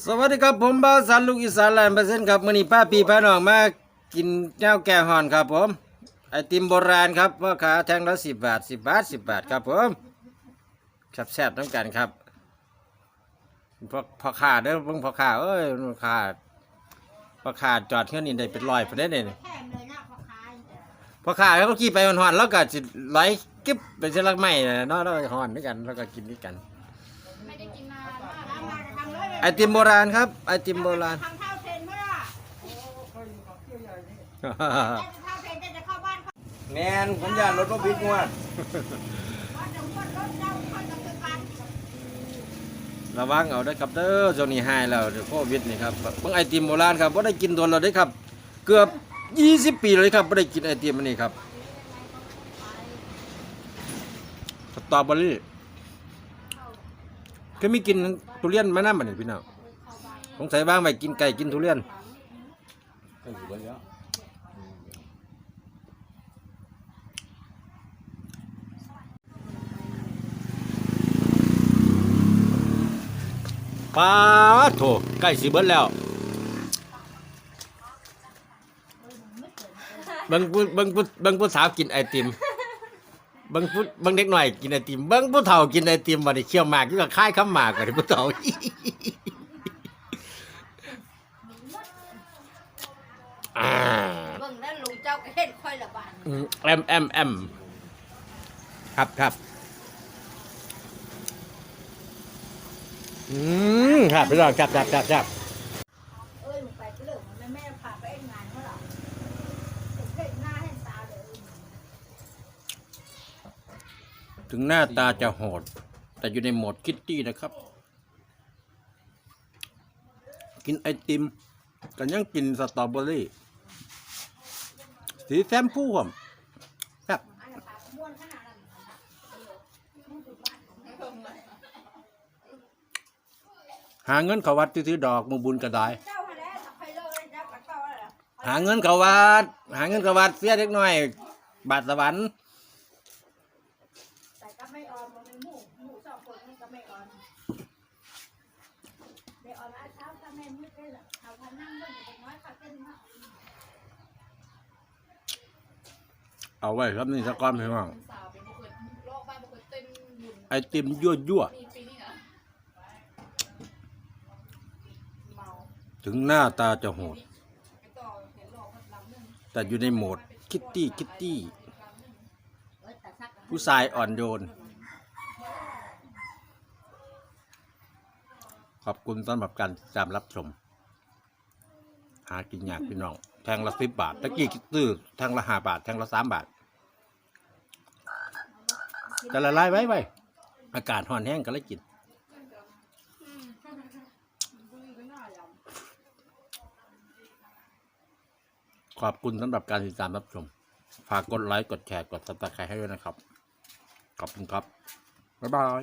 สวัสดีครับผมบ่าวสันลูกอีสานแลนด์เปอร์เซ็นต์ครับมื้อนี้ป้าปีป้าน้องมากินแก้วแก่ห่อนครับผมไอติมโบราณครับว่าขาแท่งละสิบบาทสิบบาทสิบบาทครับผมขับแซ่บๆน้ำกันครับพอพอขาเด้อเพิ่งพอขาเอ้ยพอขาพอขาจอดเฮือนนี่ได้เป็นร้อยประเด็นเลยแถมเลยนะพ่อค้าพอขาเขาขี่ไปห่อนๆแล้วก็สิไหลกิ๊บไปเสลักไม้น่ะเนาะแล้วห่อนด้วยกันแล้วก็กินด้วยกัน ไอติมโบราณครับ ไอติมโบราณ ทำเท่าเทรนเมื่อไหร่เท่าเทรนจะเข้าบ้านเขาแมนผมยานรถก็พิกงวด ว่าจะม้วนรถเจ้าค่อยจะคือกันระวังเอาได้อครับเด้อโซนี่หายแล้วเดี๋ยวโควิดนี่ครับเบิ่งไอติมโบราณครับบ่ได้กินโดนแล้วเด้อครับ เกือบ 20 ปีเลยครับบ่ได้กินไอติมอันนี้ครับสตรอเบอรี่ เคยมีกินทุเรียนมานำบัดนี้พี่น้องสงสัยบ้างไปกินไก่กินทุเรียนปลาโถใกล้สิเบิดแล้วเบิ่งผู้เบิ่งผู้เบิ่งผู้สาวกินไอติม เบิ่งผู้เบิ่งเด็กหน่อยกินไอติมเบิ่งผู้เฒ่ากินไอติมบัดนี้เคี่ยวหมากอยู่กับค่ายคำหมากบัดนี้ผู้เฒ่าอ่าเบิ่งแล้วลุงเจ้าก็เห็นค่อยละบาทอืมแอมแอมแอมครับครับอืมครับพี่น้องครับครับครับครับ เอ้ยมึงไปก็เลิกมันแม่พาไปเอ็นงานเขาหรอเห็นหน้าเห็นตาเลย ถึงหน้าตาจะโหด แต่อยู่ในโหมดคิตตี้นะครับ กินไอติม กันยังกินสตรอเบอรี่ สีแซมพูผมครับอันนั้นปากม้วนขนาดนั้นหาเงินเขาวัดซื้อดอกมือบุญกระไดายหาเงินเขาวัด หาเงินเขาวัดเสียเล็กน้อย บาทสวรรค์ ไม่ออมมันเป็นหมูหมูสองคนนี่ก็ไม่ออมไม่ออมแล้วเช้าก็แม่มืดเลยเหรอเขาพานั่งเบิ่งอยู่น้อยเขาเต้นมากเอาไว้ครับนี่สะก้อนพี่น้องสาวเป็นบุคคลโลกบ้านบุคคลเต้นบุญไอติมยั่วยั่วมีปีนี้นะเมาๆถึงหน้าตาจะโหด ไปต่อเห็นหลอกลำหนึ่งแต่อยู่ในโหมดคิตตี้คิตตี้เออแต่ซักผู้ชายอ่อนโยน ขอบคุณสำหรับการติดตามรับชม หากินยากพี่น้อง แทงละสิบบาทตะกี้ซื้อแทงละห้าบาท แทงละสามบาทจะละลายไว้ไว้อากาศห่อนแห้งก็เลยกินขอบคุณสำหรับการติดตามรับชม ฝากกดไลค์ กดแชร์ กดซับสไครต์ให้ด้วยนะครับ ขอบคุณครับ บ๊ายบาย